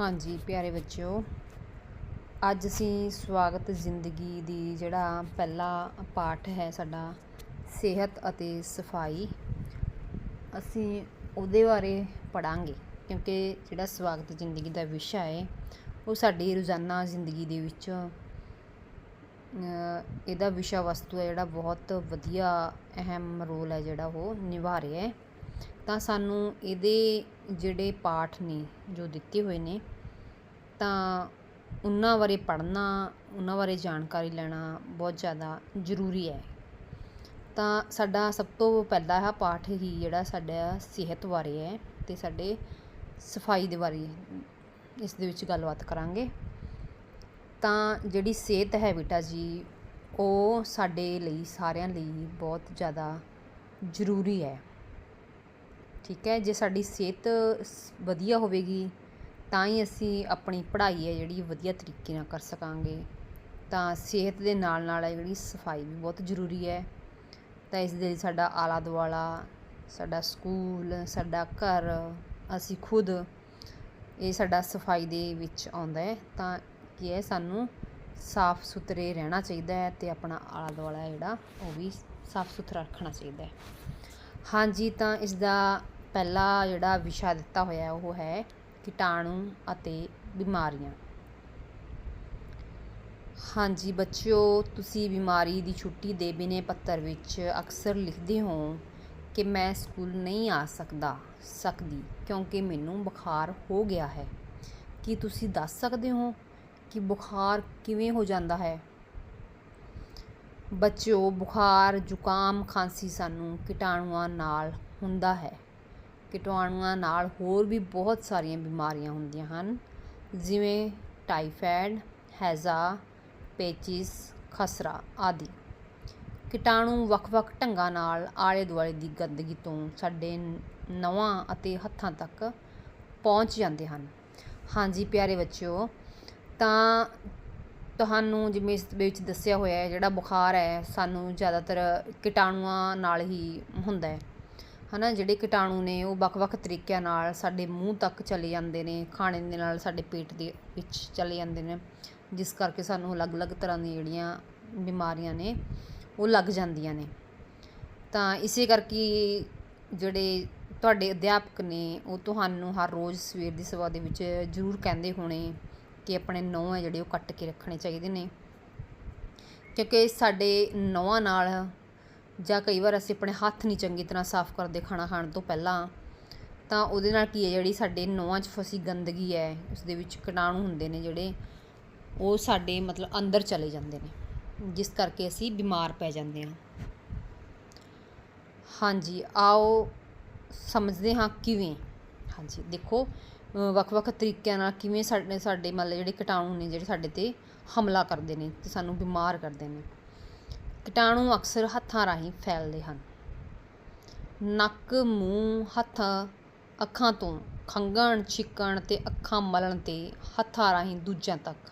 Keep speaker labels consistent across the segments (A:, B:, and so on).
A: ਹਾਂਜੀ, ਪਿਆਰੇ ਬੱਚਿਓ, ਅੱਜ ਅਸੀਂ ਸਵਾਗਤ ਜ਼ਿੰਦਗੀ ਦੀ ਜਿਹੜਾ ਪਹਿਲਾ ਪਾਠ ਹੈ ਸਾਡਾ, ਸਿਹਤ ਅਤੇ ਸਫ਼ਾਈ, ਅਸੀਂ ਉਹਦੇ ਬਾਰੇ ਪੜਾਂਗੇ, ਕਿਉਂਕਿ ਜਿਹੜਾ ਸਵਾਗਤ ਜ਼ਿੰਦਗੀ ਦਾ ਵਿਸ਼ਾ ਹੈ, ਉਹ ਸਾਡੀ ਰੋਜ਼ਾਨਾ ਜ਼ਿੰਦਗੀ ਦੇ ਵਿੱਚ ਇਹਦਾ ਵਿਸ਼ਾ ਵਸਤੂ ਹੈ ਜਿਹੜਾ ਬਹੁਤ ਵਧੀਆ, ਅਹਿਮ ਰੋਲ ਹੈ ਜਿਹੜਾ ਉਹ ਨਿਭਾ ਰਿਹਾ ਹੈ। ਤਾਂ ਸਾਨੂੰ ਇਹਦੇ ਜਿਹੜੇ ਪਾਠ ਨੇ, ਜੋ ਦਿੱਤੇ ਹੋਏ ਨੇ, ਤਾਂ ਉਹਨਾਂ ਬਾਰੇ ਪੜ੍ਹਨਾ, ਉਹਨਾਂ ਬਾਰੇ ਜਾਣਕਾਰੀ ਲੈਣਾ ਬਹੁਤ ਜ਼ਿਆਦਾ ਜ਼ਰੂਰੀ ਹੈ। ਤਾਂ ਸਾਡਾ ਸਭ ਤੋਂ ਪਹਿਲਾ ਇਹ ਪਾਠ ਹੀ ਜਿਹੜਾ ਸਾਡਾ ਸਿਹਤ ਬਾਰੇ ਹੈ ਅਤੇ ਸਾਡੇ ਸਫ਼ਾਈ ਦੇ ਬਾਰੇ ਇਸ ਦੇ ਵਿੱਚ ਗੱਲਬਾਤ ਕਰਾਂਗੇ। ਤਾਂ ਜਿਹੜੀ ਸਿਹਤ ਹੈ ਬੇਟਾ ਜੀ, ਉਹ ਸਾਡੇ ਲਈ, ਸਾਰਿਆਂ ਲਈ ਬਹੁਤ ਜ਼ਿਆਦਾ ਜ਼ਰੂਰੀ ਹੈ। ਠੀਕ ਹੈ, ਜੇ ਸਾਡੀ ਸਿਹਤ ਸ- ਵਧੀਆ ਹੋਵੇਗੀ, ਤਾਂ ਹੀ ਅਸੀਂ ਆਪਣੀ ਪੜ੍ਹਾਈ ਹੈ ਜਿਹੜੀ ਵਧੀਆ ਤਰੀਕੇ ਨਾਲ ਕਰ ਸਕਾਂਗੇ। ਤਾਂ ਸਿਹਤ ਦੇ ਨਾਲ ਨਾਲ ਹੈ ਜਿਹੜੀ ਸਫ਼ਾਈ ਵੀ ਬਹੁਤ ਜ਼ਰੂਰੀ ਹੈ। ਤਾਂ ਇਸ ਦੇ ਲਈ ਸਾਡਾ ਆਲਾ ਦੁਆਲਾ ਸਾਡਾ ਸਕੂਲ, ਸਾਡਾ ਘਰ, ਅਸੀਂ ਖੁਦ ਇਹ ਸਾਡਾ ਸਫ਼ਾਈ ਦੇ ਵਿੱਚ ਆਉਂਦਾ ਹੈ। ਤਾਂ ਕੀ ਹੈ ਸਾਨੂੰ ਸਾਫ਼ ਸੁਥਰੇ ਰਹਿਣਾ ਚਾਹੀਦਾ ਹੈ ਤੇ ਆਪਣਾ ਆਲਾ ਦੁਆਲਾ ਜਿਹੜਾ ਉਹ ਵੀ ਸਾਫ਼ ਸੁਥਰਾ ਰੱਖਣਾ ਚਾਹੀਦਾ ਹੈ। ਹਾਂਜੀ, ਤਾਂ ਇਸ ਦਾ ਪਹਿਲਾ ਜਿਹੜਾ ਵਿਸ਼ਾ ਦਿੱਤਾ ਹੋਇਆ ਉਹ ਹੈ ਕੀਟਾਣੂ ਅਤੇ ਬਿਮਾਰੀਆਂ। ਹਾਂਜੀ ਬੱਚਿਓ, ਤੁਸੀਂ ਬਿਮਾਰੀ ਦੀ ਛੁੱਟੀ ਦੇ ਬਿਨੇ ਪੱਤਰ ਵਿੱਚ ਅਕਸਰ ਲਿਖਦੇ ਹੋ ਕਿ ਮੈਂ ਸਕੂਲ ਨਹੀਂ ਆ ਸਕਦਾ, ਸਕਦੀ, ਕਿਉਂਕਿ ਮੈਨੂੰ ਬੁਖਾਰ ਹੋ ਗਿਆ ਹੈ। ਕੀ ਤੁਸੀਂ ਦੱਸ ਸਕਦੇ ਹੋ ਕਿ ਬੁਖਾਰ ਕਿਵੇਂ ਹੋ ਜਾਂਦਾ ਹੈ? ਬੱਚਿਓ, ਬੁਖਾਰ, ਜ਼ੁਕਾਮ, ਖਾਂਸੀ ਸਾਨੂੰ ਕੀਟਾਣੂਆਂ ਨਾਲ ਹੁੰਦਾ ਹੈ। ਕੀਟਾਣੂਆਂ ਨਾਲ ਹੋਰ ਵੀ ਬਹੁਤ ਸਾਰੀਆਂ ਬਿਮਾਰੀਆਂ ਹੁੰਦੀਆਂ ਹਨ। ਜਿਵੇਂ ਟਾਈਫਾਇਡ, ਹੈਜ਼ਾ, ਪੇਚਿਸ, ਖਸਰਾ ਆਦਿ। ਕੀਟਾਣੂ ਵੱਖ-ਵੱਖ ਢੰਗਾਂ ਨਾਲ ਆਲੇ ਦੁਆਲੇ ਦੀ ਗੰਦਗੀ ਤੋਂ ਸਾਡੇ ਨਵਾਂ ਅਤੇ ਹੱਥਾਂ ਤੱਕ ਪਹੁੰਚ ਜਾਂਦੇ ਹਨ। ਹਾਂਜੀ ਪਿਆਰੇ ਬੱਚਿਓ, ਤਾਂ ਤੁਹਾਨੂੰ ਜਿਵੇਂ ਇਸ ਦੇ ਵਿੱਚ ਦੱਸਿਆ ਹੋਇਆ ਹੈ, ਜਿਹੜਾ ਬੁਖਾਰ ਹੈ, ਸਾਨੂੰ ਜ਼ਿਆਦਾਤਰ ਕੀਟਾਣੂਆਂ ਨਾਲ ਹੀ ਹੁੰਦਾ ਹੈ। ਹਨਾ, ਜਿਹੜੇ ਕੀਟਾਣੂ ਨੇ, ਉਹ ਵੱਖ-ਵੱਖ ਤਰੀਕਿਆਂ ਨਾਲ ਸਾਡੇ ਮੂੰਹ ਤੱਕ ਚਲੇ ਜਾਂਦੇ ਨੇ, ਖਾਣੇ ਦੇ ਨਾਲ ਸਾਡੇ ਪੇਟ ਦੇ ਵਿੱਚ ਚਲੇ ਜਾਂਦੇ ਨੇ। ਜਿਸ ਕਰਕੇ ਸਾਨੂੰ ਅਲੱਗ-ਅਲੱਗ ਤਰ੍ਹਾਂ ਦੀਆਂ ਜਿਹੜੀਆਂ ਬਿਮਾਰੀਆਂ ਨੇ, ਉਹ ਲੱਗ ਜਾਂਦੀਆਂ ਨੇ। ਤਾਂ ਇਸੇ ਕਰਕੇ ਜਿਹੜੇ ਤੁਹਾਡੇ ਅਧਿਆਪਕ ਨੇ, ਉਹ ਤੁਹਾਨੂੰ ਹਰ ਰੋਜ਼ ਸਵੇਰ ਦੀ ਸਵਾ ਦੇ ਵਿੱਚ ਜ਼ਰੂਰ ਕਹਿੰਦੇ ਹੋਣੇ ਕਿ ਆਪਣੇ ਨਹੁੰ ਹੈ ਜਿਹੜੇ, ਉਹ ਕੱਟ ਕੇ ਰੱਖਣੇ ਚਾਹੀਦੇ ਨੇ। ਕਿਉਂਕਿ ਸਾਡੇ ਨਹੁੰਾਂ ਨਾਲ ਜਾਂ ਕਈ ਵਾਰ ਅਸੀਂ ਆਪਣੇ ਹੱਥ ਨਹੀਂ ਚੰਗੀ ਤਰ੍ਹਾਂ ਸਾਫ਼ ਕਰਦੇ ਖਾਣਾ ਖਾਣ ਤੋਂ ਪਹਿਲਾਂ, ਤਾਂ ਉਹਦੇ ਨਾਲ ਕੀ ਹੈ, ਜਿਹੜੀ ਸਾਡੇ ਨਹੁੰਾਂ 'ਚ ਫਸੀ ਗੰਦਗੀ ਹੈ ਉਸ ਦੇ ਵਿੱਚ ਕੀਟਾਣੂ ਹੁੰਦੇ ਨੇ ਜਿਹੜੇ, ਉਹ ਸਾਡੇ ਮਤਲਬ ਅੰਦਰ ਚਲੇ ਜਾਂਦੇ ਨੇ, ਜਿਸ ਕਰਕੇ ਅਸੀਂ ਬਿਮਾਰ ਪੈ ਜਾਂਦੇ ਹਾਂ। ਹਾਂਜੀ, ਆਓ ਸਮਝਦੇ ਹਾਂ ਕਿਵੇਂ। ਹਾਂਜੀ, ਦੇਖੋ ਵੱਖ-ਵੱਖ ਤਰੀਕਿਆਂ ਨਾਲ ਕਿਵੇਂ ਸਾਡੇ ਸਾਡੇ ਮਤਲਬ ਜਿਹੜੇ ਕੀਟਾਣੂ ਨੇ, ਜਿਹੜੇ ਸਾਡੇ ਤੇ ਹਮਲਾ ਕਰਦੇ ਨੇ ਤੇ ਸਾਨੂੰ ਬਿਮਾਰ ਕਰਦੇ ਨੇ। ਕੀਟਾਣੂ ਅਕਸਰ ਹੱਥਾਂ ਰਾਹੀਂ ਫੈਲਦੇ ਹਨ। ਨੱਕ, ਮੂੰਹ, ਹੱਥ, ਅੱਖਾਂ ਤੋਂ ਖੰਘਣ ਛਿੱਕਣ ਤੇ ਅੱਖਾਂ ਮਲਣ ਤੇ ਹੱਥਾਂ ਰਾਹੀਂ ਦੂਜਿਆਂ ਤੱਕ।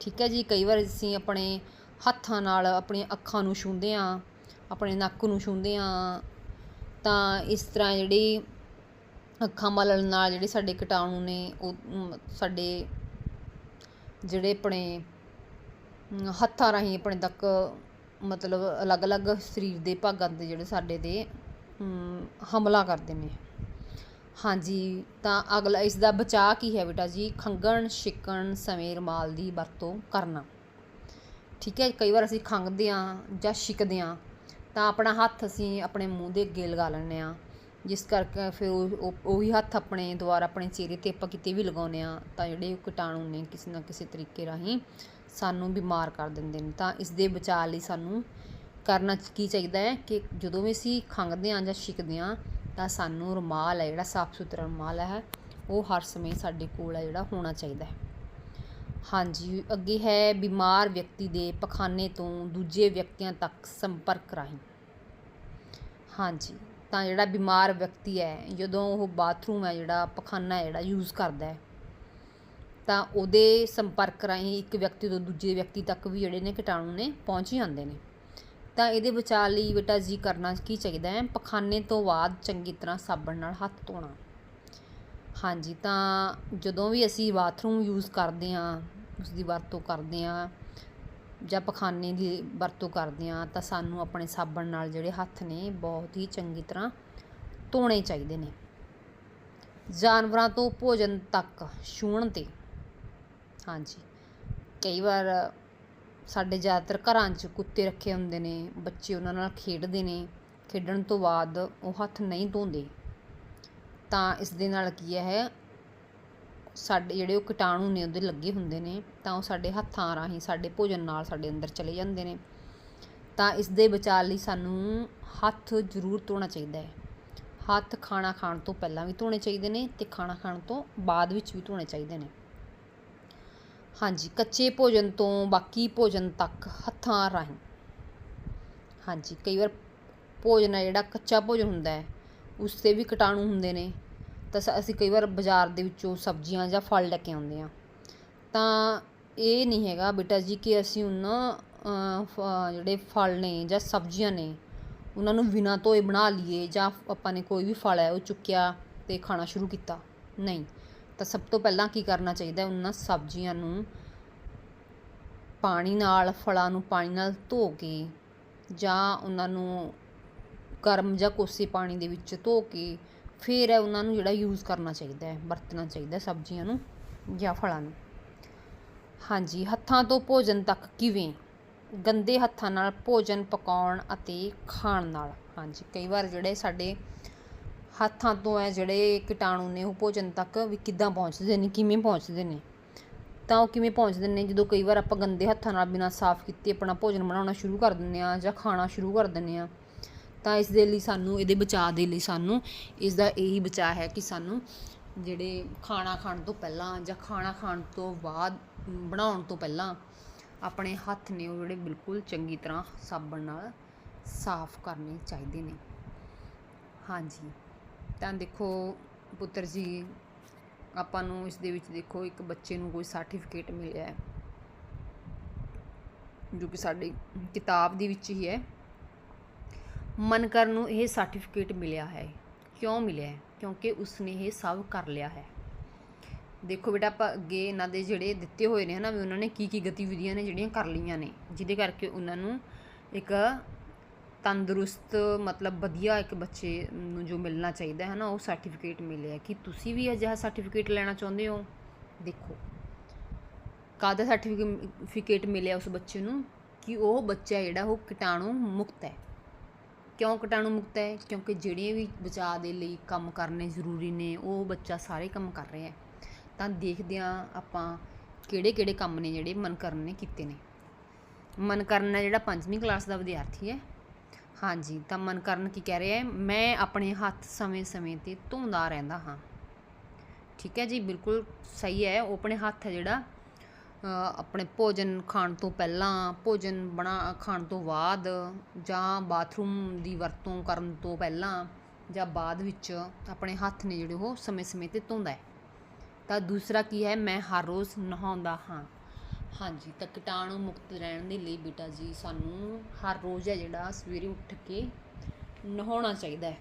A: ਠੀਕ ਹੈ ਜੀ, ਕਈ ਵਾਰ ਅਸੀਂ ਆਪਣੇ ਹੱਥਾਂ ਨਾਲ ਆਪਣੀਆਂ ਅੱਖਾਂ ਨੂੰ ਛੂੰਹਦੇ ਹਾਂ, ਆਪਣੇ ਨੱਕ ਨੂੰ ਛੂੰਹਦੇ ਹਾਂ, ਤਾਂ ਇਸ ਤਰ੍ਹਾਂ ਜਿਹੜੀ ਅੱਖਾਂ ਮਲਣ ਨਾਲ ਜਿਹੜੇ ਸਾਡੇ ਕੀਟਾਣੂ ਨੇ, ਉਹ ਸਾਡੇ ਜਿਹੜੇ ਆਪਣੇ ਹੱਥਾਂ ਰਾਹੀਂ ਆਪਣੇ ਤੱਕ ਮਤਲਬ ਅਲੱਗ-ਅਲੱਗ ਸਰੀਰ ਦੇ ਭਾਗਾਂ ਤੇ ਜਿਹੜੇ ਸਾਡੇ ਤੇ ਹਮਲਾ ਕਰਦੇ ਨੇ। ਹਾਂਜੀ, ਤਾਂ ਅਗਲਾ ਇਸ ਦਾ ਬਚਾਅ ਕੀ ਹੈ ਬੇਟਾ ਜੀ? ਖੰਘਣ, ਛਿੱਕਣ ਸਮੇਂ ਰੁਮਾਲ ਦੀ ਵਰਤੋਂ ਕਰਨਾ। ਠੀਕ ਹੈ, ਕਈ ਵਾਰ ਅਸੀਂ ਖੰਘਦੇ ਹਾਂ ਜਾਂ ਛਿੱਕਦੇ ਹਾਂ, ਤਾਂ ਆਪਣਾ ਹੱਥ ਅਸੀਂ ਆਪਣੇ ਮੂੰਹ ਦੇ ਅੱਗੇ ਲਗਾ ਲੈਂਦੇ ਹਾਂ। ਜਿਸ ਕਰਕੇ ਫਿਰ ਉਹ, ਉਹ- ਉਹੀ ਹੱਥ ਆਪਣੇ ਦੁਆਰਾ ਆਪਣੇ ਚਿਹਰੇ ਤੇ ਆਪਾਂ ਕਿਤੇ ਵੀ ਲਗਾਉਂਦੇ ਹਾਂ, ਤਾਂ ਜਿਹੜੇ ਕੀਟਾਣੂ ਨੇ ਕਿਸੇ ਨਾ ਕਿਸੇ ਤਰੀਕੇ ਰਾਹੀਂ ਸਾਨੂੰ ਬਿਮਾਰ ਕਰ ਦਿੰਦੇ ਨੇ, ਤਾਂ ਇਸ ਦੇ ਬਚਾਅ ਲਈ ਸਾਨੂੰ ਕਰਨਾ ਕੀ ਚਾਹੀਦਾ ਹੈ ਕਿ ਜਦੋਂ ਵੀ ਅਸੀਂ ਖੰਘਦੇ ਹਾਂ ਜਾਂ ਛਿੱਕਦੇ ਹਾਂ, ਤਾਂ ਸਾਨੂੰ ਰੁਮਾਲ ਹੈ ਜਿਹੜਾ ਸਾਫ਼ ਸੁਥਰਾ ਰੁਮਾਲ ਹੈ, ਉਹ ਹਰ ਸਮੇਂ ਸਾਡੇ ਕੋਲ ਹੈ ਜਿਹੜਾ, ਹੋਣਾ ਚਾਹੀਦਾ ਹੈ। ਹਾਂਜੀ, ਅੱਗੇ ਹੈ ਬਿਮਾਰ ਵਿਅਕਤੀ ਦੇ ਪਖਾਨੇ ਤੋਂ ਦੂਜੇ ਵਿਅਕਤੀਆਂ ਤੱਕ ਸੰਪਰਕ ਰਾਹੀਂ। ਹਾਂਜੀ, ਤਾਂ ਜਿਹੜਾ ਬਿਮਾਰ ਵਿਅਕਤੀ ਹੈ, ਜਦੋਂ ਉਹ ਬਾਥਰੂਮ ਹੈ ਜਿਹੜਾ, ਪਖਾਨਾ ਹੈ ਜਿਹੜਾ, ਯੂਜ਼ ਕਰਦਾ ਹੈ ਤਾਂ ਉਹਦੇ ਸੰਪਰਕ ਰਾਹੀਂ ਇੱਕ ਵਿਅਕਤੀ ਤੋਂ ਦੂਜੇ ਵਿਅਕਤੀ ਤੱਕ ਵੀ ਜਿਹੜੇ ਨੇ ਕੀਟਾਣੂ ਨੇ ਪਹੁੰਚ ਹੀ ਜਾਂਦੇ ਨੇ। ਤਾਂ ਇਹਦੇ ਬਚਾਅ ਲਈ ਬੇਟਾ ਜੀ ਕਰਨਾ ਕੀ ਚਾਹੀਦਾ ਹੈ? ਪਖਾਨੇ ਤੋਂ ਬਾਅਦ ਚੰਗੀ ਤਰ੍ਹਾਂ ਸਾਬਣ ਨਾਲ ਹੱਥ ਧੋਣਾ। ਹਾਂਜੀ, ਤਾਂ ਜਦੋਂ ਵੀ ਅਸੀਂ ਬਾਥਰੂਮ ਯੂਜ਼ ਕਰਦੇ ਹਾਂ ਉਸ ਦੀ ਵਰਤੋਂ ਕਰਦੇ ਹਾਂ ਜਾਂ ਪਖਾਨੇ ਦੀ ਵਰਤੋਂ ਕਰਦੇ ਹਾਂ, ਤਾਂ ਸਾਨੂੰ ਆਪਣੇ ਸਾਬਣ ਨਾਲ ਜਿਹੜੇ ਹੱਥ ਨੇ ਬਹੁਤ ਹੀ ਚੰਗੀ ਤਰ੍ਹਾਂ ਧੋਣੇ ਚਾਹੀਦੇ ਨੇ। ਜਾਨਵਰਾਂ ਤੋਂ ਭੋਜਨ ਤੱਕ ਛੂਹਣ 'ਤੇ ਹਾਂਜੀ। ਕਈ ਵਾਰ ਸਾਡੇ ਜ਼ਿਆਦਾਤਰ ਘਰਾਂ 'ਚ ਕੁੱਤੇ ਰੱਖੇ ਹੁੰਦੇ ਨੇ, ਬੱਚੇ ਉਹਨਾਂ ਨਾਲ ਖੇਡਦੇ ਨੇ, ਖੇਡਣ ਤੋਂ ਬਾਅਦ ਉਹ ਹੱਥ ਨਹੀਂ ਧੋਂਦੇ। ਤਾਂ ਇਸ ਦੇ ਨਾਲ ਕੀ ਹੈ, ਸਾਡੇ ਜਿਹੜੇ ਉਹ ਕੀਟਾਣੂ ਨੇ ਉਹਦੇ ਲੱਗੇ ਹੁੰਦੇ ਨੇ, ਤਾਂ ਉਹ ਸਾਡੇ ਹੱਥਾਂ ਰਾਹੀਂ, ਸਾਡੇ ਭੋਜਨ ਨਾਲ ਸਾਡੇ ਅੰਦਰ ਚਲੇ ਜਾਂਦੇ ਨੇ। ਤਾਂ ਇਸ ਦੇ ਬਚਾਅ ਲਈ ਸਾਨੂੰ ਹੱਥ ਜ਼ਰੂਰ ਧੋਣਾ ਚਾਹੀਦਾ ਹੈ। ਹੱਥ ਖਾਣਾ ਖਾਣ ਤੋਂ ਪਹਿਲਾਂ ਵੀ ਧੋਣੇ ਚਾਹੀਦੇ ਨੇ ਤੇ ਖਾਣਾ ਖਾਣ ਤੋਂ ਬਾਅਦ ਵਿੱਚ ਵੀ ਧੋਣੇ ਚਾਹੀਦੇ ਨੇ। ਹਾਂਜੀ, ਕੱਚੇ ਭੋਜਨ ਤੋਂ ਬਾਕੀ ਭੋਜਨ ਤੱਕ ਹੱਥਾਂ ਰਾਹੀਂ। ਹਾਂਜੀ, ਕਈ ਵਾਰ ਭੋਜਨ ਹੈ ਜਿਹੜਾ ਕੱਚਾ ਭੋਜਨ ਹੁੰਦਾ ਹੈ, ਉਸ 'ਤੇ ਵੀ ਕੀਟਾਣੂ ਹੁੰਦੇ ਨੇ। ਤਾਂ ਸ- ਅਸੀਂ ਕਈ ਵਾਰ ਬਾਜ਼ਾਰ ਦੇ ਵਿੱਚੋਂ ਸਬਜ਼ੀਆਂ ਜਾਂ ਫਲ ਲੈ ਕੇ ਆਉਂਦੇ ਹਾਂ। ਤਾਂ ਇਹ ਨਹੀਂ ਹੈਗਾ ਬੇਟਾ ਜੀ ਕਿ ਅਸੀਂ ਉਹਨਾਂ ਜਿਹੜੇ ਫਲ ਨੇ ਜਾਂ ਸਬਜ਼ੀਆਂ ਨੇ, ਉਹਨਾਂ ਨੂੰ ਬਿਨਾਂ ਧੋਏ ਬਣਾ ਲਈਏ ਜਾਂ ਆਪਾਂ ਨੇ ਕੋਈ ਵੀ ਫਲ ਹੈ ਉਹ ਚੁੱਕਿਆ ਤੇ ਖਾਣਾ ਸ਼ੁਰੂ ਕੀਤਾ। ਨਹੀਂ। ਤਾਂ ਸਭ ਤੋਂ ਪਹਿਲਾਂ ਕੀ ਕਰਨਾ ਚਾਹੀਦਾ ਉਹਨਾਂ ਸਬਜ਼ੀਆਂ ਨੂੰ ਪਾਣੀ ਨਾਲ, ਫਲਾਂ ਨੂੰ ਪਾਣੀ ਨਾਲ ਧੋ ਕੇ ਜਾਂ ਉਹਨਾਂ ਨੂੰ ਗਰਮ ਜਾਂ ਕੋਸੇ ਪਾਣੀ ਦੇ ਵਿੱਚ ਧੋ ਕੇ ਫਿਰ ਹੈ ਉਹਨਾਂ ਨੂੰ ਜਿਹੜਾ ਯੂਜ਼ ਕਰਨਾ ਚਾਹੀਦਾ ਹੈ, ਵਰਤਣਾ ਚਾਹੀਦਾ ਸਬਜ਼ੀਆਂ ਨੂੰ ਜਾਂ ਫਲਾਂ ਨੂੰ। ਹਾਂਜੀ, ਹੱਥਾਂ ਤੋਂ ਭੋਜਨ ਤੱਕ ਕਿਵੇਂ? ਗੰਦੇ ਹੱਥਾਂ ਨਾਲ ਭੋਜਨ ਪਕਾਉਣ ਅਤੇ ਖਾਣ ਨਾਲ। ਹਾਂਜੀ, ਕਈ ਵਾਰ ਜਿਹੜੇ ਸਾਡੇ ਹੱਥਾਂ ਤੋਂ ਹੈ ਜਿਹੜੇ ਕੀਟਾਣੂ ਨੇ ਉਹ ਭੋਜਨ ਤੱਕ ਵੀ ਕਿੱਦਾਂ ਪਹੁੰਚਦੇ ਨੇ, ਕਿਵੇਂ ਪਹੁੰਚਦੇ ਨੇ? ਤਾਂ ਉਹ ਕਿਵੇਂ ਪਹੁੰਚਦੇ ਨੇ? ਜਦੋਂ ਕਈ ਵਾਰ ਆਪਾਂ ਗੰਦੇ ਹੱਥਾਂ ਨਾਲ ਬਿਨਾਂ ਸਾਫ਼ ਕੀਤੇ ਆਪਣਾ ਭੋਜਨ ਬਣਾਉਣਾ ਸ਼ੁਰੂ ਕਰ ਦਿੰਦੇ ਆ ਜਾਂ ਖਾਣਾ ਸ਼ੁਰੂ ਕਰ ਦਿੰਦੇ ਆ ਤਾਂ ਇਸ ਦੇ ਲਈ ਸਾਨੂੰ, ਇਹਦੇ ਬਚਾਅ ਦੇ ਲਈ ਸਾਨੂੰ, ਇਸ ਦਾ ਇਹੀ ਬਚਾਅ ਹੈ ਕਿ ਸਾਨੂੰ ਜਿਹੜੇ ਖਾਣਾ ਖਾਣ ਤੋਂ ਪਹਿਲਾਂ ਜਾਂ ਖਾਣਾ ਖਾਣ ਤੋਂ ਬਾਅਦ, ਬਣਾਉਣ ਤੋਂ ਪਹਿਲਾਂ ਆਪਣੇ ਹੱਥ ਨੇ ਉਹ ਜਿਹੜੇ ਬਿਲਕੁਲ ਚੰਗੀ ਤਰ੍ਹਾਂ ਸਾਬਣ ਨਾਲ ਸਾਫ਼ ਕਰਨੇ ਚਾਹੀਦੇ ਨੇ। ਹਾਂਜੀ। ਤਾਂ ਦੇਖੋ ਪੁੱਤਰ ਜੀ, ਆਪਾਂ ਨੂੰ ਇਸ ਦੇ ਵਿੱਚ ਦੇਖੋ ਇੱਕ ਬੱਚੇ ਨੂੰ ਕੋਈ ਸਰਟੀਫਿਕੇਟ ਮਿਲਿਆ ਹੈ। ਜੋ ਕਿ ਸਾਡੀ ਕਿਤਾਬ ਦੇ ਵਿੱਚ ਹੀ ਹੈ। ਮਨਕਰ ਨੂੰ ਇਹ ਸਰਟੀਫਿਕੇਟ ਮਿਲਿਆ ਹੈ। ਕਿਉਂ ਮਿਲਿਆ ਹੈ? ਕਿਉਂਕਿ ਉਸਨੇ ਇਹ ਸਭ ਕਰ ਲਿਆ ਹੈ। ਦੇਖੋ ਬੇਟਾ, ਆਪਾਂ ਅੱਗੇ ਇਹਨਾਂ ਦੇ ਜਿਹੜੇ ਦਿੱਤੇ ਹੋਏ ਨੇ ਹਨਾ, ਵੀ ਉਹਨਾਂ ਨੇ ਕੀ ਕੀ ਗਤੀਵਿਧੀਆਂ ਨੇ ਜਿਹੜੀਆਂ ਕਰ ਲਈਆਂ ਨੇ। ਜਿਹਦੇ ਕਰਕੇ ਉਹਨਾਂ ਨੂੰ ਇੱਕ ਤੰਦਰੁਸਤ, ਮਤਲਬ ਵਧੀਆ ਇੱਕ ਬੱਚੇ ਨੂੰ ਜੋ ਮਿਲਣਾ ਚਾਹੀਦਾ ਹੈ ਨਾ, ਉਹ ਸਰਟੀਫਿਕੇਟ ਮਿਲਿਆ ਕਿ ਤੁਸੀਂ ਵੀ ਅਜਿਹਾ ਸਰਟੀਫਿਕੇਟ ਲੈਣਾ ਚਾਹੁੰਦੇ ਹੋ? ਦੇਖੋ, ਕਾਹਦਾ ਸਰਟੀਫਿਕੇਟ ਮਿਲਿਆ ਉਸ ਬੱਚੇ ਨੂੰ? ਕਿ ਉਹ ਬੱਚਾ ਜਿਹੜਾ, ਉਹ ਕੀਟਾਣੂ ਮੁਕਤ ਹੈ। ਕਿਉਂ ਕੀਟਾਣੂ ਮੁਕਤ ਹੈ? ਕਿਉਂਕਿ ਜਿਹੜੇ ਵੀ ਬਚਾਅ ਦੇ ਲਈ ਕੰਮ ਕਰਨੇ ਜ਼ਰੂਰੀ ਨੇ, ਉਹ ਬੱਚਾ ਸਾਰੇ ਕੰਮ ਕਰ ਰਿਹਾ ਹੈ। ਤਾਂ ਦੇਖਦੇ ਹਾਂ ਆਪਾਂ ਕਿਹੜੇ ਕਿਹੜੇ ਕੰਮ ਨੇ ਜਿਹੜੇ ਮਨਕਰਨ ਨੇ ਕੀਤੇ ਨੇ। ਮਨਕਰਨ ਹੈ ਜਿਹੜਾ ਪੰਜਵੀਂ ਕਲਾਸ ਦਾ ਵਿਦਿਆਰਥੀ ਹੈ। ਹਾਂਜੀ, ਤਾਂ ਮਨਕਰਨ ਕੀ ਕਹਿ ਰਿਹਾ ਹੈ, ਮੈਂ ਆਪਣੇ ਹੱਥ ਸਮੇਂ-ਸਮੇਂ ਤੇ ਧੋਂਦਾ ਰਹਿੰਦਾ ਹਾਂ। ਠੀਕ ਹੈ ਜੀ, ਬਿਲਕੁਲ ਸਹੀ ਹੈ, ਉਹ ਆਪਣੇ ਹੱਥ ਹੈ ਜਿਹੜਾ ਆਪਣੇ ਭੋਜਨ ਖਾਣ ਤੋਂ ਪਹਿਲਾਂ, ਭੋਜਨ ਬਣਾ, ਖਾਣ ਤੋਂ ਬਾਅਦ ਜਾਂ ਬਾਥਰੂਮ ਦੀ ਵਰਤੋਂ ਕਰਨ ਤੋਂ ਪਹਿਲਾਂ ਜਾਂ ਬਾਅਦ ਵਿੱਚ ਆਪਣੇ ਹੱਥ ਨੇ ਜਿਹੜੇ ਉਹ ਸਮੇਂ-ਸਮੇਂ ਤੇ ਧੋਂਦਾ ਹੈ। ਤਾਂ ਦੂਸਰਾ ਕੀ ਹੈ, ਮੈਂ ਹਰ ਰੋਜ਼ ਨਹਾਉਂਦਾ ਹਾਂ। ਹਾਂਜੀ ਤਾਂ ਕੀਟਾਣੂ ਮੁਕਤ ਰਹਿਣ ਦੇ ਲਈ ਬੇਟਾ ਜੀ ਸਾਨੂੰ ਹਰ ਰੋਜ਼ ਹੈ ਜਿਹੜਾ ਸਵੇਰੇ ਉੱਠ ਕੇ ਨਹਾਉਣਾ ਚਾਹੀਦਾ ਹੈ।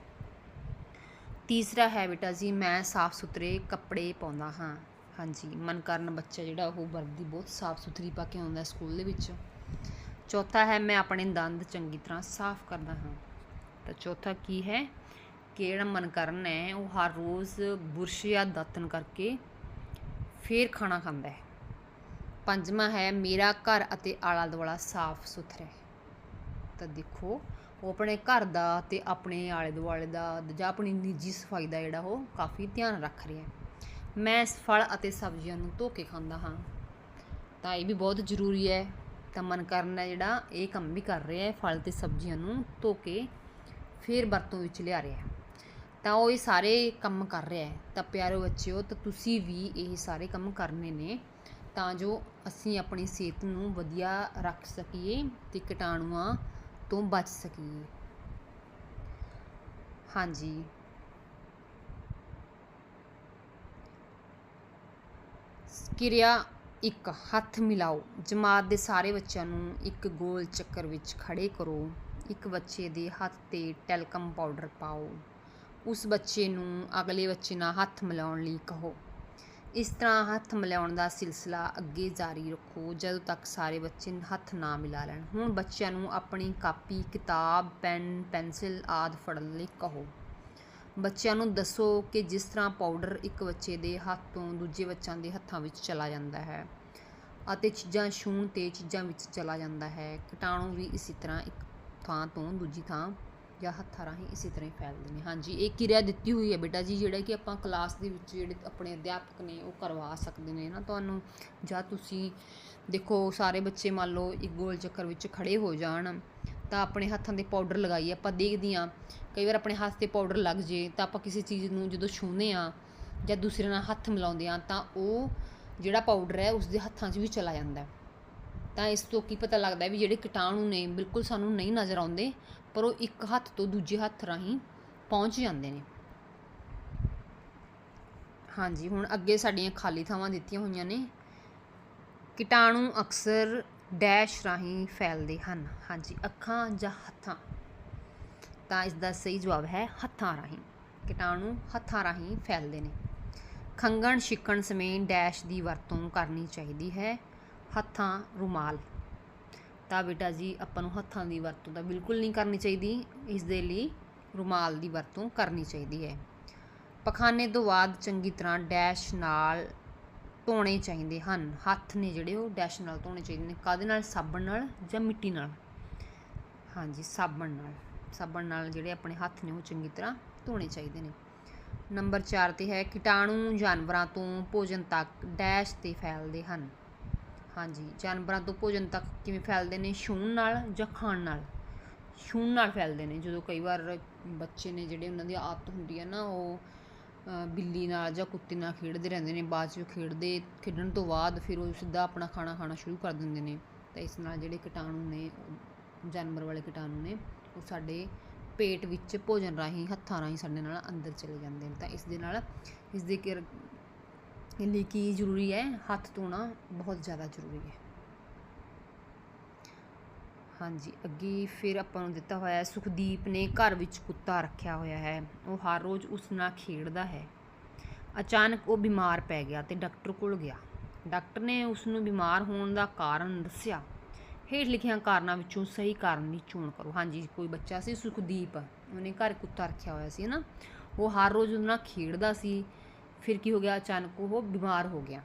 A: ਤੀਸਰਾ ਹੈ ਬੇਟਾ ਜੀ, ਮੈਂ ਸਾਫ਼ ਸੁਥਰੇ ਕੱਪੜੇ ਪਾਉਂਦਾ ਹਾਂ। ਹਾਂਜੀ ਮਨ ਕਰਨ ਬੱਚਾ ਜਿਹੜਾ ਉਹ ਵਰਦੀ ਬਹੁਤ ਸਾਫ਼ ਸੁਥਰੀ ਪਾ ਕੇ ਆਉਂਦਾ ਸਕੂਲ ਦੇ ਵਿੱਚ। ਚੌਥਾ ਹੈ, ਮੈਂ ਆਪਣੇ ਦੰਦ ਚੰਗੀ ਤਰ੍ਹਾਂ ਸਾਫ਼ ਕਰਦਾ ਹਾਂ। ਤਾਂ ਚੌਥਾ ਕੀ ਹੈ? ਕਿ ਜਿਹੜਾ ਮਨ ਕਰਨ ਹੈ, ਉਹ ਹਰ ਰੋਜ਼ ਬੁਰਸ਼ ਜਾਂ ਦਾਤਨ ਕਰਕੇ ਫੇਰ ਖਾਣਾ ਖਾਂਦਾ ਹੈ। ਪੰਜਵਾਂ ਹੈ, ਮੇਰਾ ਘਰ ਅਤੇ ਆਲਾ ਦੁਆਲਾ ਸਾਫ਼ ਸੁਥਰਾ। ਹੈ ਤਾਂ ਦੇਖੋ, ਉਹ ਆਪਣੇ ਘਰ ਦਾ ਤੇ ਆਪਣੇ ਆਲੇ ਦੁਆਲੇ ਦਾ ਜਾਂ ਆਪਣੀ ਨਿੱਜੀ ਸਫ਼ਾਈ ਦਾ ਜਿਹੜਾ ਉਹ ਕਾਫੀ ਧਿਆਨ ਰੱਖ ਰਿਹਾ ਮੈਂ ਇਸ ਫਲ ਅਤੇ ਸਬਜ਼ੀਆਂ ਨੂੰ ਧੋ ਕੇ ਖਾਂਦਾ ਹਾਂ। ਤਾਂ ਇਹ ਵੀ ਬਹੁਤ ਜ਼ਰੂਰੀ ਹੈ। ਤਾਂ ਮਨ ਕਰਨਾ ਜਿਹੜਾ ਇਹ ਕੰਮ ਵੀ ਕਰ ਰਿਹਾ ਹੈ, ਫਲ ਤੇ ਸਬਜ਼ੀਆਂ ਨੂੰ ਧੋ ਕੇ ਫਿਰ ਵਰਤੋਂ ਵਿੱਚ ਲਿਆ ਰਿਹਾ ਤਾਂ ਉਹ ਇਹ ਸਾਰੇ ਕੰਮ ਕਰ ਰਿਹਾ ਹੈ। ਤਾਂ ਪਿਆਰੋ ਬੱਚਿਓ, ਤਾਂ ਤੁਸੀਂ ਵੀ ਇਹ ਸਾਰੇ ਕੰਮ ਕਰਨੇ ਨੇ। ਤਾਂ ਜੋ ਅਸੀਂ ਆਪਣੀ ਸਿਹਤ ਨੂੰ ਵਧੀਆ ਰੱਖ ਸਕੀਏ ਅਤੇ ਕੀਟਾਣੂਆਂ ਤੋਂ ਬਚ ਸਕੀਏ। ਹਾਂਜੀ। ਕਿਰਿਆ ਇੱਕ, ਹੱਥ ਮਿਲਾਓ। ਜਮਾਤ ਦੇ ਸਾਰੇ ਬੱਚਿਆਂ ਨੂੰ ਇੱਕ ਗੋਲ ਚੱਕਰ ਵਿੱਚ ਖੜੇ ਕਰੋ। ਇੱਕ ਬੱਚੇ ਦੇ ਹੱਥ ਤੇ ਟੈਲਕਮ ਪਾਊਡਰ ਪਾਓ। ਉਸ ਬੱਚੇ ਨੂੰ ਅਗਲੇ ਬੱਚੇ ਨਾਲ ਹੱਥ ਮਿਲਾਉਣ ਲਈ ਕਹੋ। ਇਸ ਤਰ੍ਹਾਂ ਹੱਥ ਮਿਲਾਉਣ ਦਾ ਸਿਲਸਿਲਾ ਅੱਗੇ ਜਾਰੀ ਰੱਖੋ, ਜਦੋਂ ਤੱਕ ਸਾਰੇ ਬੱਚੇ ਹੱਥ ਨਾ ਮਿਲਾ ਲੈਣ। ਹੁਣ ਬੱਚਿਆਂ ਨੂੰ ਆਪਣੀ ਕਾਪੀ, ਕਿਤਾਬ, ਪੈਨ, ਪੈਨਸਿਲ ਆਦਿ ਫੜਨ ਲਈ ਕਹੋ। ਬੱਚਿਆਂ ਨੂੰ ਦੱਸੋ ਕਿ ਜਿਸ ਤਰ੍ਹਾਂ ਪਾਊਡਰ ਇੱਕ ਬੱਚੇ ਦੇ ਹੱਥ ਤੋਂ ਦੂਜੇ ਬੱਚਿਆਂ ਦੇ ਹੱਥਾਂ ਵਿੱਚ ਚਲਾ ਜਾਂਦਾ ਹੈ ਅਤੇ ਚੀਜ਼ਾਂ ਛੂਹਣ ਤੇ ਚੀਜ਼ਾਂ ਵਿੱਚ ਚਲਾ ਜਾਂਦਾ ਹੈ। ਕੀਟਾਣੂ ਵੀ ਇਸੇ ਤਰ੍ਹਾਂ ਇੱਕ ਥਾਂ ਤੋਂ ਦੂਜੀ ਥਾਂ ਜਾਂ ਹੱਥਾਂ ਰਾਹੀਂ ਇਸੇ ਤਰ੍ਹਾਂ ਹੀ ਫੈਲਦੇ ਨੇ ਹਾਂਜੀ, ਇਹ ਕਿਰਿਆ ਦਿੱਤੀ ਹੋਈ ਹੈ ਬੇਟਾ ਜੀ, ਜਿਹੜਾ ਕਿ ਆਪਾਂ ਕਲਾਸ ਦੇ ਵਿੱਚ ਜਿਹੜੇ ਆਪਣੇ ਅਧਿਆਪਕ ਨੇ, ਉਹ ਕਰਵਾ ਸਕਦੇ ਨੇ ਨਾ ਤੁਹਾਨੂੰ। ਜਾਂ ਤੁਸੀਂ ਦੇਖੋ, ਸਾਰੇ ਬੱਚੇ ਮੰਨ ਲਓ ਇੱਕ ਗੋਲ ਚੱਕਰ ਵਿੱਚ ਖੜੇ ਹੋ ਜਾਣ, ਤਾਂ ਆਪਣੇ ਹੱਥਾਂ ਤੇ ਪਾਊਡਰ ਲਗਾਈਏ। ਆਪਾਂ ਦੇਖਦੇ ਹਾਂ, ਕਈ ਵਾਰ ਆਪਣੇ ਹੱਥ ਤੇ ਪਾਊਡਰ ਲੱਗ ਜੇ, ਤਾਂ ਆਪਾਂ ਕਿਸੇ ਚੀਜ਼ ਨੂੰ ਜਦੋਂ ਛੂਹਦੇ ਆ ਜਾਂ ਦੂਸਰੇ ਨਾਲ ਹੱਥ ਮਿਲਾਉਂਦੇ ਆ ਤਾਂ ਉਹ ਜਿਹੜਾ ਪਾਊਡਰ ਹੈ ਉਸ ਦੇ ਹੱਥਾਂ 'ਚ ਵੀ ਚਲਾ ਜਾਂਦਾ ਤਾਂ ਇਸ ਤੋਂ ਕੀ ਪਤਾ ਲੱਗਦਾ ਵੀ ਜਿਹੜੇ ਕੀਟਾਣੂ ਨੇ, ਬਿਲਕੁਲ ਸਾਨੂੰ ਨਹੀਂ ਨਜ਼ਰ ਆਉਂਦੇ ਪਰ ਉਹ ਇੱਕ ਹੱਥ ਤੋਂ ਦੂਜੇ ਹੱਥ ਰਾਹੀਂ ਪਹੁੰਚ ਜਾਂਦੇ ਨੇ। ਹਾਂਜੀ, ਹੁਣ ਅੱਗੇ ਸਾਡੀਆਂ ਖਾਲੀ ਥਾਵਾਂ ਦਿੱਤੀਆਂ ਹੋਈਆਂ ਨੇ। ਕੀਟਾਣੂ ਅਕਸਰ ਡੈਸ਼ ਰਾਹੀਂ ਫੈਲਦੇ ਹਨ। ਹਾਂਜੀ, ਅੱਖਾਂ ਜਾਂ ਹੱਥਾਂ। ਤਾਂ ਇਸ ਦਾ ਸਹੀ ਜਵਾਬ ਹੈ ਹੱਥਾਂ ਰਾਹੀਂ। ਕੀਟਾਣੂ ਹੱਥਾਂ ਰਾਹੀਂ ਫੈਲਦੇ ਨੇ। ਖੰਗਣ ਛਿੱਕਣ ਸਮੇਂ ਡੈਸ਼ ਦੀ ਵਰਤੋਂ ਕਰਨੀ ਚਾਹੀਦੀ ਹੈ। ਹੱਥਾਂ, ਰੁਮਾਲ। ਤਾਂ ਬੇਟਾ ਜੀ, ਆਪਾਂ ਨੂੰ ਹੱਥਾਂ ਦੀ ਵਰਤੋਂ ਤਾਂ ਬਿਲਕੁਲ ਨਹੀਂ ਕਰਨੀ ਚਾਹੀਦੀ। ਇਸ ਦੇ ਲਈ ਰੁਮਾਲ ਦੀ ਵਰਤੋਂ ਕਰਨੀ ਚਾਹੀਦੀ ਹੈ। ਪਖਾਨੇ ਤੋਂ ਬਾਅਦ ਚੰਗੀ ਤਰ੍ਹਾਂ ਡੈਸ਼ ਨਾਲ ਧੋਣੇ ਚਾਹੀਦੇ ਹਨ। ਹੱਥ ਨੇ ਜਿਹੜੇ ਉਹ ਡੈਸ਼ ਨਾਲ ਧੋਣੇ ਚਾਹੀਦੇ ਨੇ। ਕਾਹਦੇ ਨਾਲ? ਸਾਬਣ ਨਾਲ ਜਾਂ ਮਿੱਟੀ ਨਾਲ? ਹਾਂਜੀ, ਸਾਬਣ ਨਾਲ। ਸਾਬਣ ਨਾਲ ਜਿਹੜੇ ਆਪਣੇ ਹੱਥ ਨੇ ਉਹ ਚੰਗੀ ਤਰ੍ਹਾਂ ਧੋਣੇ ਚਾਹੀਦੇ ਨੇ। ਨੰਬਰ 4 ਤੇ ਹੈ, ਕੀਟਾਣੂ ਜਾਨਵਰਾਂ ਤੋਂ ਭੋਜਨ ਤੱਕ ਡੈਸ਼ ਤੇ ਫੈਲਦੇ ਹਨ। ਹਾਂਜੀ, ਜਾਨਵਰਾਂ ਤੋਂ ਭੋਜਨ ਤੱਕ ਕਿਵੇਂ ਫੈਲਦੇ ਨੇ? ਛੂਹਣ ਨਾਲ ਜਾਂ ਖਾਣ ਨਾਲ? ਛੂਹਣ ਨਾਲ ਫੈਲਦੇ ਨੇ। ਜਦੋਂ ਕਈ ਵਾਰ ਬੱਚੇ ਨੇ ਜਿਹੜੇ ਉਹਨਾਂ ਦੀ ਆਦਤ ਹੁੰਦੀ ਹੈ ਨਾ, ਉਹ ਬਿੱਲੀ ਨਾਲ ਜਾਂ ਕੁੱਤੇ ਨਾਲ ਖੇਡਦੇ ਰਹਿੰਦੇ ਨੇ, ਬਾਅਦ 'ਚ ਖੇਡਦੇ, ਖੇਡਣ ਤੋਂ ਬਾਅਦ ਫਿਰ ਉਹ ਸਿੱਧਾ ਆਪਣਾ ਖਾਣਾ ਖਾਣਾ ਸ਼ੁਰੂ ਕਰ ਦਿੰਦੇ ਨੇ। ਤਾਂ ਇਸ ਨਾਲ ਜਿਹੜੇ ਕੀਟਾਣੂ ਨੇ, ਜਾਨਵਰ ਵਾਲੇ ਕੀਟਾਣੂ ਨੇ, ਉਹ ਸਾਡੇ ਪੇਟ ਵਿੱਚ ਭੋਜਨ ਰਾਹੀਂ, ਹੱਥਾਂ ਰਾਹੀਂ ਸਾਡੇ ਨਾਲ ਅੰਦਰ ਚਲੇ ਜਾਂਦੇ ਨੇ। ਤਾਂ ਇਸ ਦੇ ਨਾਲ, ਇਸ ਦੇ ਲਈ ਕੀ ਜ਼ਰੂਰੀ ਹੈ? ਹੱਥ ਧੋਣਾ ਬਹੁਤ ਜ਼ਿਆਦਾ ਜ਼ਰੂਰੀ ਹੈ। ਹਾਂਜੀ, ਅੱਗੇ ਫਿਰ ਆਪਾਂ ਨੂੰ ਦਿੱਤਾ ਹੋਇਆ ਹੈ, ਸੁਖਦੀਪ ਨੇ ਘਰ ਵਿੱਚ ਕੁੱਤਾ ਰੱਖਿਆ ਹੋਇਆ ਹੈ। ਉਹ ਹਰ ਰੋਜ਼ ਉਸ ਨਾਲ ਖੇਡਦਾ ਹੈ। ਅਚਾਨਕ ਉਹ ਬਿਮਾਰ ਪੈ ਗਿਆ ਤੇ ਡਾਕਟਰ ਕੋਲ ਗਿਆ। ਡਾਕਟਰ ਨੇ ਉਸ ਨੂੰ ਬਿਮਾਰ ਹੋਣ ਦਾ ਕਾਰਨ ਦੱਸਿਆ। ਹੇਠ ਲਿਖੀਆਂ ਕਾਰਨਾਂ ਵਿੱਚੋਂ ਸਹੀ ਕਾਰਨ ਦੀ ਚੋਣ ਕਰੋ। ਹਾਂਜੀ, ਕੋਈ ਬੱਚਾ ਸੀ? ਸੁਖਦੀਪ। ਉਹਨੇ ਘਰ ਕੁੱਤਾ ਰੱਖਿਆ ਹੋਇਆ ਸੀ ਨਾ? ਉਹ ਹਰ ਰੋਜ਼ ਉਹਦੇ ਨਾਲ ਖੇਡਦਾ ਸੀ। ਫਿਰ ਕੀ ਹੋ ਗਿਆ? ਅਚਾਨਕ ਉਹ ਬਿਮਾਰ ਹੋ ਗਿਆ।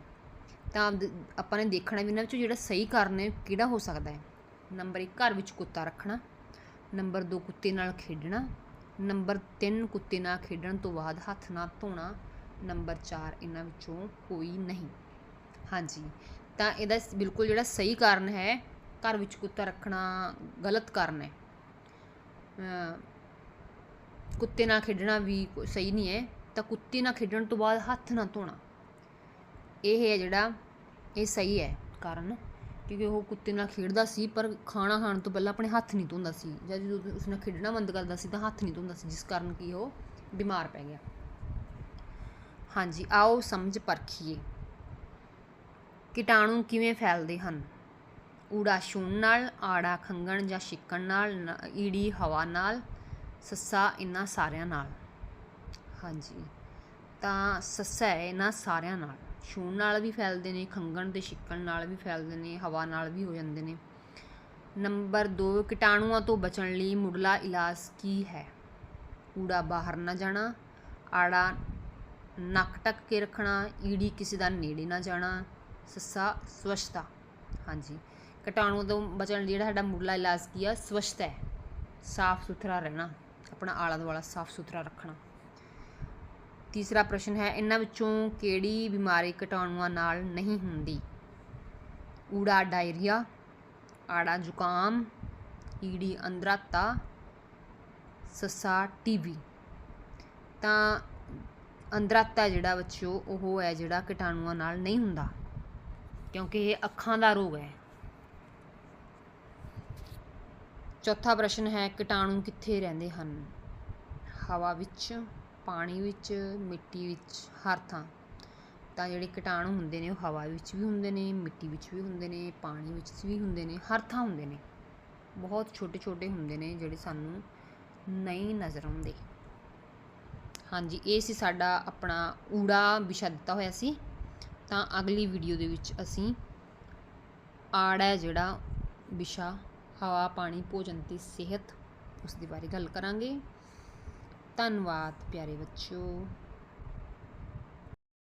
A: ਤਾਂ ਆਪਾਂ ਨੇ ਦੇਖਣਾ ਵੀ ਇਹਨਾਂ ਵਿੱਚੋਂ ਜਿਹੜਾ ਸਹੀ ਕਾਰਨ ਹੈ, ਕਿਹੜਾ ਹੋ ਸਕਦਾ ਹੈ? ਨੰਬਰ 1 ਘਰ ਵਿੱਚ ਕੁੱਤਾ ਰੱਖਣਾ। ਨੰਬਰ 2 ਕੁੱਤੇ ਨਾਲ ਖੇਡਣਾ। ਨੰਬਰ 3 ਕੁੱਤੇ ਨਾਲ ਖੇਡਣ ਤੋਂ ਬਾਅਦ ਹੱਥ ਨਾਲ ਧੋਣਾ। ਨੰਬਰ 4 ਇਹਨਾਂ ਵਿੱਚੋਂ ਕੋਈ ਨਹੀਂ। ਹਾਂਜੀ। ਤਾਂ ਇਹਦਾ ਬਿਲਕੁਲ ਜਿਹੜਾ ਸਹੀ ਕਾਰਨ ਹੈ, ਘਰ ਵਿੱਚ ਕੁੱਤਾ ਰੱਖਣਾ ਗਲਤ ਕਾਰਨ ਹੈ। ਕੁੱਤੇ ਨਾਲ ਖੇਡਣਾ ਵੀ ਕੋ- ਸਹੀ ਨਹੀਂ ਹੈ। ਤਾਂ ਕੁੱਤੇ ਨਾਲ ਖੇਡਣ ਤੋਂ ਬਾਅਦ ਹੱਥ ਨਾ ਧੋਣਾ। ਇਹ ਹੈ ਜਿਹੜਾ, ਇਹ ਸਹੀ ਹੈ ਕਾਰਨ, ਕਿਉਂਕਿ ਉਹ ਕੁੱਤੇ ਨਾਲ ਖੇਡਦਾ ਸੀ, ਪਰ ਖਾਣਾ ਖਾਣ ਤੋਂ ਪਹਿਲਾਂ ਆਪਣੇ ਹੱਥ ਨਹੀਂ ਧੋਂਦਾ ਸੀ। ਜਾਂ ਜਦੋਂ ਉਸ ਨਾਲ ਖੇਡਣਾ ਬੰਦ ਕਰਦਾ ਸੀ, ਤਾਂ ਹੱਥ ਨਹੀਂ ਧੋਂਦਾ ਸੀ, ਜਿਸ ਕਾਰਨ ਕਿ ਉਹ ਬਿਮਾਰ ਪੈ ਗਿਆ। ਹਾਂਜੀ, ਆਓ ਸਮਝ ਪਰਖੀਏ ਕੀਟਾਣੂ ਕਿਵੇਂ ਫੈਲਦੇ ਹਨ। ਊੜਾ ਛੂਣ ਨਾਲ, ਆੜਾ ਖੰਗਣ ਜਾਂ ਛਿੱਕਣ ਨਾਲ ਈੜੀ ਹਵਾ ਨਾਲ, ਸੱਸਾ ਇਹਨਾਂ ਸਾਰਿਆਂ ਨਾਲ। ਹਾਂਜੀ। ਤਾਂ ਸੱਸਾ ਹੈ ਇਹਨਾਂ ਸਾਰਿਆਂ ਨਾਲ। ਛੂਣ ਨਾਲ ਵੀ ਫੈਲਦੇ ਨੇ ਖੰਗਣ ਤੇ ਛਿੱਕਣ ਨਾਲ ਵੀ ਫੈਲਦੇ ਨੇ, ਹਵਾ ਨਾਲ ਵੀ ਹੋ ਜਾਂਦੇ ਨੇ। ਨੰਬਰ 2 ਕੀਟਾਣੂਆਂ ਤੋਂ ਬਚਣ ਲਈ ਮੁੱਢਲਾ ਇਲਾਜ ਕੀ ਹੈ? ਊੜਾ ਬਾਹਰ ਨਾ ਜਾਣਾ, ਆੜਾ ਨੱਕ ਟੱਕ ਕੇ ਰੱਖਣਾ, ਈੜੀ ਕਿਸੇ ਦਾ ਨੇੜੇ ਨਾ ਜਾਣਾ, ਸੱਸਾ ਸਵੱਛਤਾ। ਹਾਂਜੀ। ਕੀਟਾਣੂਆਂ ਤੋਂ ਬਚਣ ਲਈ ਜਿਹੜਾ ਸਾਡਾ ਮੁੱਢਲਾ ਇਲਾਜ ਕੀ ਆ? ਸਵੱਛਤਾ ਹੈ। ਸਾਫ਼ ਸੁਥਰਾ ਰਹਿਣਾ, ਆਪਣਾ ਆਲਾ ਦੁਆਲਾ ਸਾਫ਼ ਸੁਥਰਾ ਰੱਖਣਾ। ਤੀਸਰਾ ਪ੍ਰਸ਼ਨ ਹੈ, ਇਹਨਾਂ ਵਿੱਚੋਂ ਕਿਹੜੀ ਬਿਮਾਰੀ ਕੀਟਾਣੂਆਂ ਨਾਲ ਨਹੀਂ ਹੁੰਦੀ? ਊੜਾ ਡਾਇਰੀਆ, ਆੜਾ ਜ਼ੁਕਾਮ ਈੜੀ ਅੰਦਰਾਤਾ ਸੱਸਾ ਟੀਬੀ ਤਾਂ ਅੰਦਰਾਤਾ ਜਿਹੜਾ ਬੱਚਿਓ, ਉਹ ਹੈ ਜਿਹੜਾ ਕੀਟਾਣੂਆਂ ਨਾਲ ਨਹੀਂ ਹੁੰਦਾ, ਕਿਉਂਕਿ ਇਹ ਅੱਖਾਂ ਦਾ ਰੋਗ ਹੈ। ਚੌਥਾ ਪ੍ਰਸ਼ਨ ਹੈ ਕੀਟਾਣੂ ਕਿੱਥੇ ਰਹਿੰਦੇ ਹਨ? ਹਵਾ ਵਿੱਚ ਪਾਣੀ ਵਿੱਚ, ਮਿੱਟੀ ਵਿੱਚ, ਹਰ ਥਾਂ। ਤਾਂ ਜਿਹੜੇ ਕੀਟਾਣੂ ਹੁੰਦੇ ਨੇ, ਉਹ ਹਵਾ ਵਿੱਚ ਵੀ ਹੁੰਦੇ ਨੇ, ਮਿੱਟੀ ਵਿੱਚ ਵੀ ਹੁੰਦੇ ਨੇ, ਪਾਣੀ ਵਿੱਚ ਵੀ ਹੁੰਦੇ ਨੇ, ਹਰ ਥਾਂ ਹੁੰਦੇ ਨੇ। ਬਹੁਤ ਛੋਟੇ ਛੋਟੇ ਹੁੰਦੇ ਨੇ ਜਿਹੜੇ ਸਾਨੂੰ ਨਹੀਂ ਨਜ਼ਰ ਆਉਂਦੇ। ਹਾਂਜੀ, ਇਹ ਸੀ ਸਾਡਾ ਆਪਣਾ ਊੜਾ ਵਿਸ਼ਾ ਦਿੱਤਾ ਹੋਇਆ ਸੀ। ਤਾਂ ਅਗਲੀ ਵੀਡੀਓ ਦੇ ਵਿੱਚ ਅਸੀਂ ਆੜ ਹੈ ਜਿਹੜਾ ਵਿਸ਼ਾ, ਹਵਾ, ਪਾਣੀ, ਭੋਜਨ ਤੇ ਸਿਹਤ, ਉਸ ਦੇ ਬਾਰੇ ਗੱਲ ਕਰਾਂਗੇ। ਧੰਨਵਾਦ ਪਿਆਰੇ ਬੱਚਿਓ।